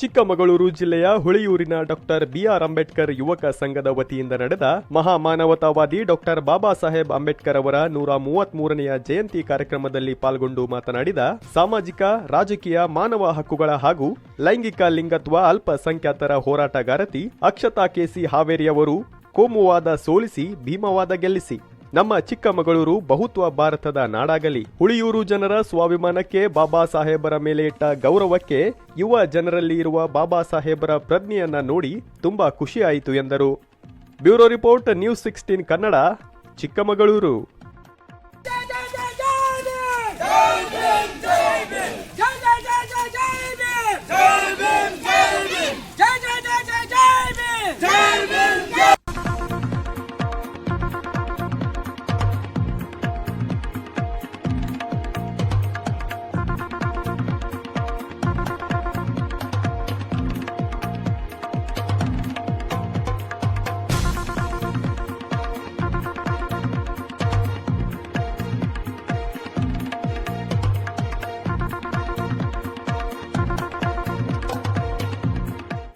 ಚಿಕ್ಕಮಗಳೂರು ಜಿಲ್ಲೆಯ ಹುಳಿಯೂರಿನ doctor B R Ambedkar ಯುವಕ ಸಂಘದ ವತಿಯಿಂದ ನಡೆದ ಮಹಾಮಾನವತಾವಾದಿ ಡಾಕ್ಟರ್ ಬಾಬಾ ಸಾಹೇಬ್ ಅಂಬೇಡ್ಕರ್ ಅವರ ನೂರ ಮೂವತ್ಮೂರನೆಯ ಜಯಂತಿ ಕಾರ್ಯಕ್ರಮದಲ್ಲಿ ಪಾಲ್ಗೊಂಡು ಮಾತನಾಡಿದ ಸಾಮಾಜಿಕ, ರಾಜಕೀಯ, ಮಾನವ ಹಕ್ಕುಗಳ ಹಾಗೂ ಲೈಂಗಿಕ ಲಿಂಗತ್ವ ಅಲ್ಪಸಂಖ್ಯಾತರ ಹೋರಾಟಗಾರತಿ ಅಕ್ಷತಾ ಕೆಸಿ ಹಾವೇರಿಯವರು ಕೋಮುವಾದ ಸೋಲಿಸಿ ಭೀಮವಾದ ಗೆಲ್ಲಿಸಿ. ನಮ್ಮ ಚಿಕ್ಕಮಗಳೂರು ಬಹುತ್ವ ಭಾರತದ ನಾಡಾಗಲಿ. ಹುಳಿಯೂರು ಜನರ ಸ್ವಾಭಿಮಾನಕ್ಕೆ ಬಾಬಾ ಸಾಹೇಬರ ಮೇಲೆ ಇಟ್ಟ ಗೌರವಕ್ಕೆ ಯುವ ಜನರಲ್ಲಿ ಇರುವ ಬಾಬಾ ಸಾಹೇಬರ ಪ್ರಜ್ಞೆಯನ್ನ ನೋಡಿ ತುಂಬಾ ಖುಷಿಯಾಯಿತು ಎಂದರು. Bureau report news sixteen Kannada, Chikkamagaluru.